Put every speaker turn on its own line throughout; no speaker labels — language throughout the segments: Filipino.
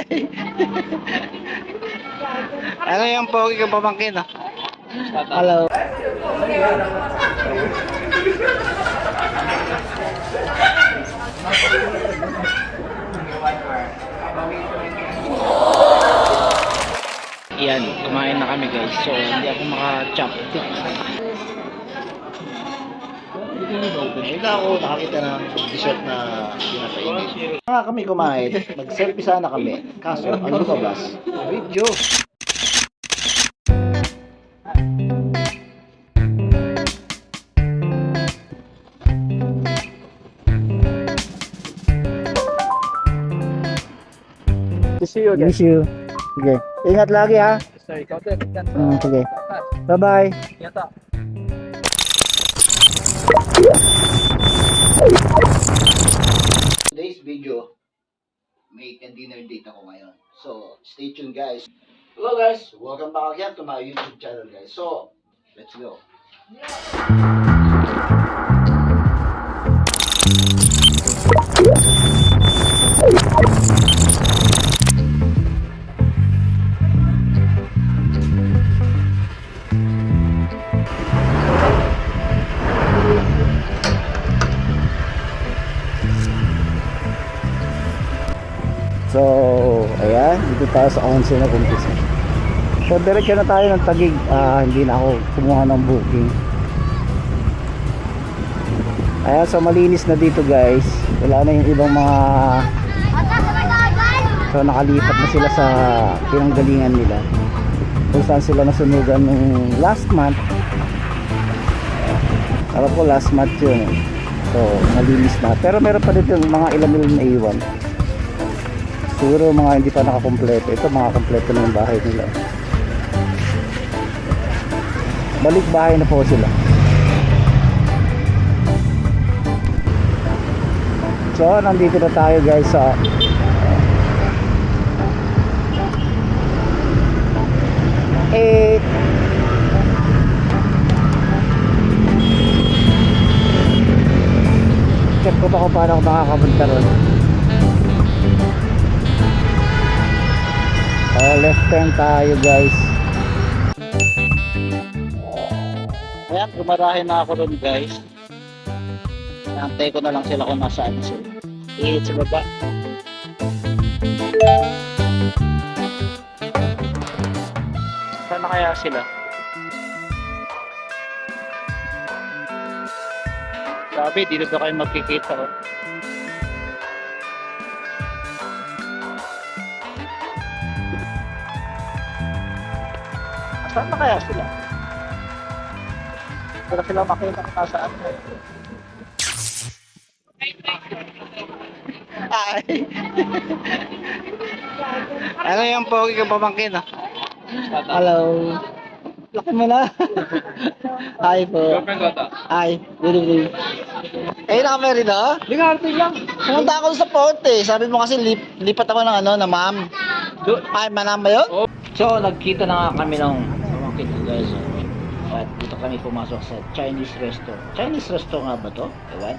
Ay. ano yung pogi kong pamangkin, ah? Hello. Yan, kumain na kami guys. So, hindi ako maka-chopstick.
Hindi ako nakakita ng dessert na pinakainit. Nga kami kumain, nag-selfie sana kami. Kaso, ang lumabas, video.
See you
Miss you. Sige. Ingat lagi ha.
Sorry, din.
Mm, sige. Bye-bye.
Yata.
Today's video, may dinner date ako ngayon. So, stay tuned guys. Hello guys, welcome back again to my YouTube channel guys. So, let's go. So, tayo sa onse na kumpisa. So, diretso na tayo ng tagig. Ah, hindi na ako kumuha ng booking. Ayan, so malinis na dito guys. Wala na yung ibang mga... So, nakalipat na sila sa pinanggalingan nila. Kung saan sila nasunugan nung last month. Alam ko last month yun eh. So, malinis na. Pero meron pa dito yung mga ilan-ilan na iwan. Siguro mga hindi pa nakakompleto. Ito mga kompleto na yung bahay nila. Balik bahay na po sila. So, nandito na tayo guys sa eh check ko pa kung paano ako makakapunta ron. Uh, left turn tayo guys. Ayan, gumarahin na ako ron guys. Antay ko na lang sila kung nasaan sila. Ihit sa baba.
Saan na kaya sila? Sabi, dito daw kayo magkikita. Oh.
Saan na kaya sila? Para sila makita kung nasaan.
Ay. ano yung pogi kong pamangkin, ah?
Hello. Laki mo na. Hi po. Hi. Good evening. Eh, naka-married na?
Ligarte lang.
Pumunta ako sa port eh. Sabi mo kasi lip, lipat ako ng ano, na ma'am. Ay, manam ba yun?
So, nagkita na nga kami ng ko guys. At dito kami pumasok sa Chinese resto. Chinese resto nga ba to? Ewan.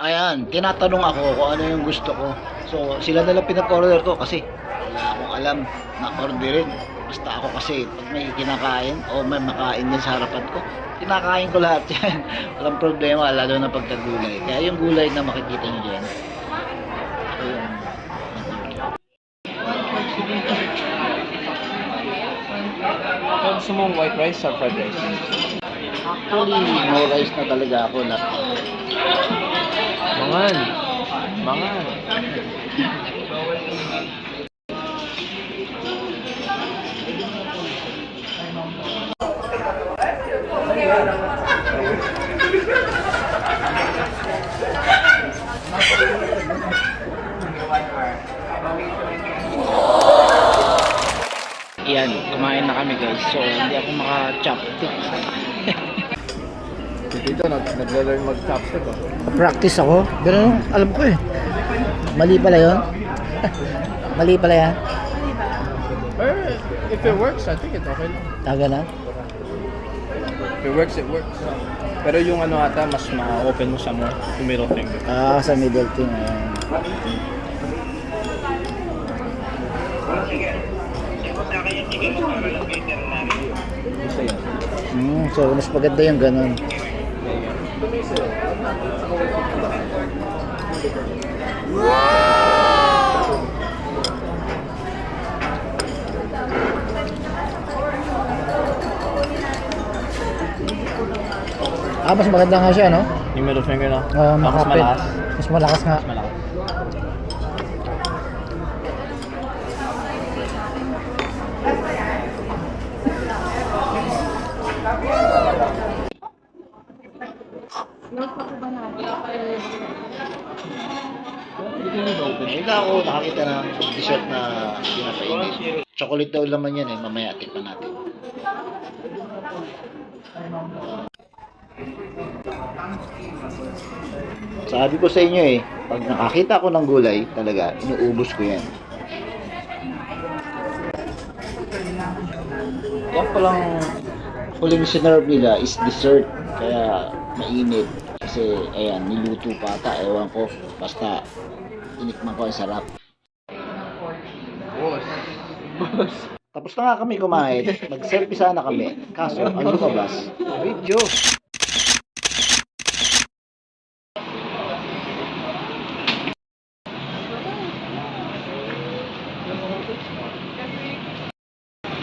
Ayan, tinatanong ako kung ano yung gusto ko. So, sila na lang pinag-order ko kasi wala akong alam na orderin. Basta ako kasi pag may kinakain o may makain din sa harapan ko, kinakain ko lahat yan. Walang problema, lalo na pagkagulay. Kaya yung gulay na makikita nyo dyan,
Gusto mong white rice or fried rice?
Actually, no rice na talaga ako na.
Mangan. Mangan. Yan, kumain na kami guys. So, hindi ako maka-chopstick.
Dito, nag nagla-learn mag-chopstick oh.
Practice ako. Ganun, alam ko eh. Mali pala yun. Mali pala yan.
Or if it works, I think it's okay lang.
Ah, ganun.
If it works, it works. Pero yung ano ata, mas ma-open mo siya mo, yung middle finger.
Ah, sa middle thing. ayan. Hmm, so mas maganda yung ganun. Ah, mas maganda nga siya, no?
Yung middle finger na.
Ah,
Tapos
makapit.
malakas.
Mas malakas nga.
Mas malakas.
Na ako nakakita ng dessert na pinapainit. Chocolate daw laman yan eh. Mamaya tikman natin. Sabi ko sa inyo eh, pag nakakita ko ng gulay, talaga, inuubos ko yan. Yan palang huling sinerve nila is dessert. Kaya mainit. Kasi, ayan, niluto pa ata. Ewan ko. Basta, inikman ko ang sarap.
Boss. Boss.
Tapos na nga kami kumain. Mag-selfie sana kami. Kaso, ano lumabas? Video.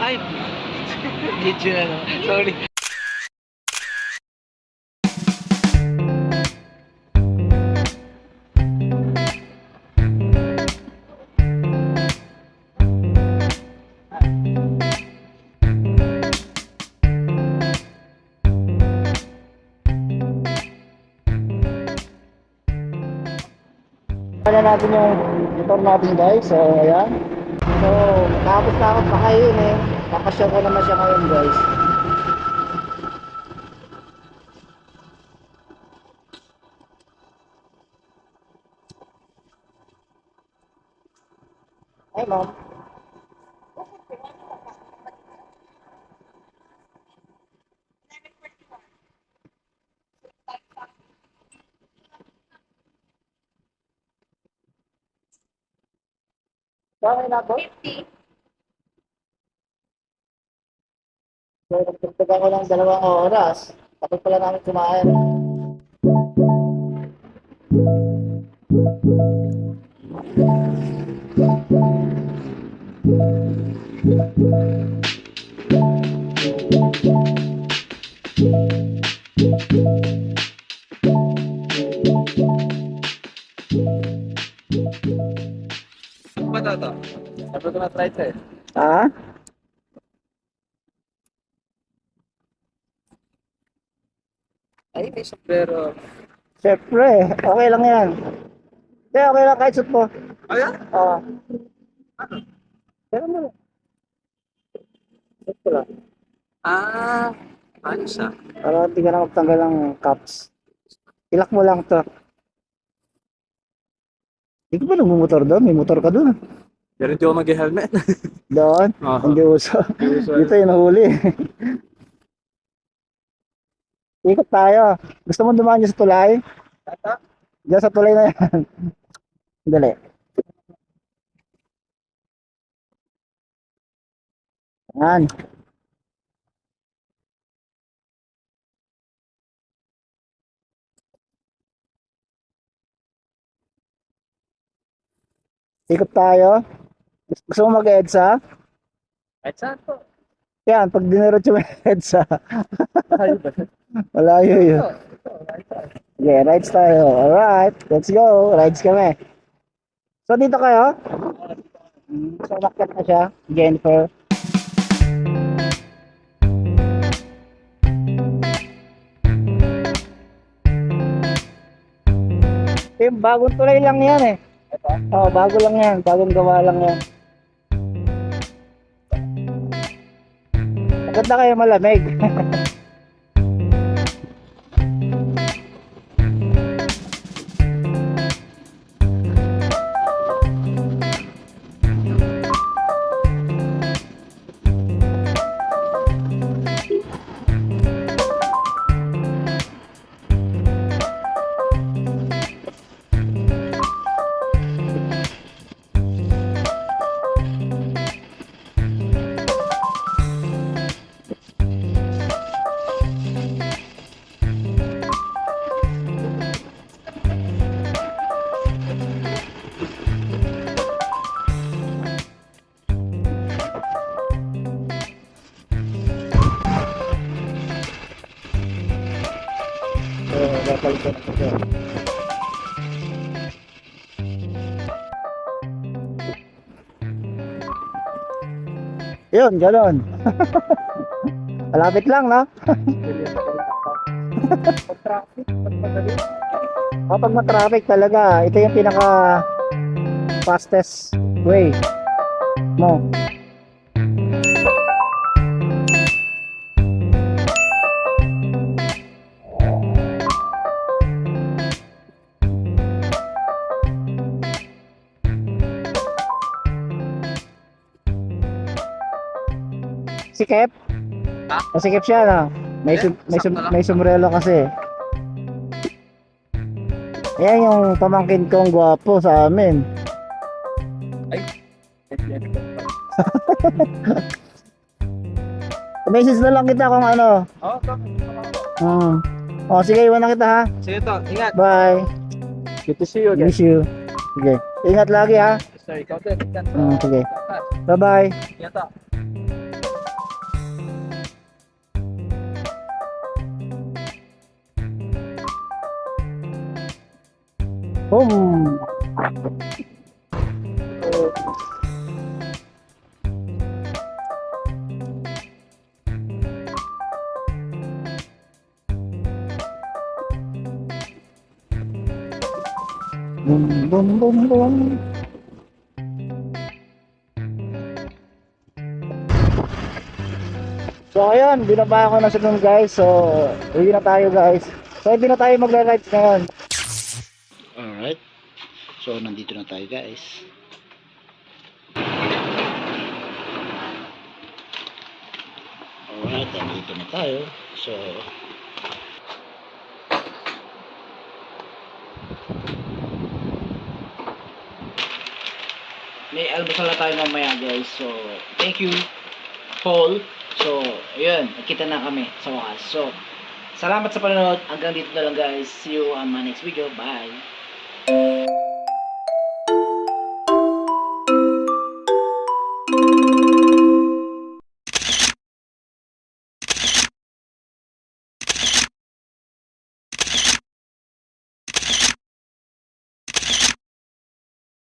Ay! Video na no. Sorry.
Kaya natin yung motor natin guys. So, ayan. So, tapos na ako pakain eh. Papasyon ko naman siya ngayon guys. Ay, ma'am. Bakit na to? 50. So, nagtagtagan ko ng dalawang oras. Tapos pala namin kumain. Ha?
Ay, may sombrero.
Siyempre, okay lang yan. Hindi, okay lang kahit suit mo.
Ayan?
Oo. Pero mo. Suit ko lang.
Ah, ayos ah.
Para hindi ka na magtanggal ng caps. Ilak mo lang to. Hindi ka ba nagmumotor doon? May motor ka doon.
Pero hindi ako mag-helmet.
Doon?
Aha.
Hindi uso. Dito yung nahuli. Ikot tayo. Gusto mo dumaan dyan sa tulay? Diyan sa tulay na yan. Dali. Yan. Ikot tayo. Gusto mo mag-EDSA?
Saan po.
Yan, pag diniretso mo EDSA.
Ayaw ba?
Malayo yun. Okay, rides tayo. Alright, let's go. Rides kami. So, dito kayo? So, nakit na siya. Jennifer. Yung bagong tulay lang yan eh. Oo, bago lang yan. Bagong gawa lang yan. Maganda kayo malamig. Yun, ganon. Malapit lang, no? Kapag ma-traffic talaga, ito yung pinaka fastest way mo. Sikip?
Ha?
Masikip siya na. May,
Eh,
sum- may, sum- may sombrero kasi. Yan yung pamangkin kong gwapo sa amin. Message na lang kita kung ano.
Oh, to.
Hmm. O sige, iwan na kita ha.
Sige to, ingat.
Bye.
Good to see you again.
Miss you. Sige. Ingat lagi ha.
Sorry, ikaw din. Ingat.
Hmm, sige. Bye-bye.
Ingat to.
Boom. Boom, boom, boom, boom. So ayun, binaba ko na sa dun guys. So, uwi na tayo guys. So, hindi na tayo magla-rides ngayon. So, nandito na tayo guys. Alright, nandito na tayo. So,
May almusal na tayo mamaya guys. So, thank you, Paul. So, ayun, nakita na kami sa wakas. So, salamat sa panonood. Hanggang dito na lang guys. See you on my next video. Bye!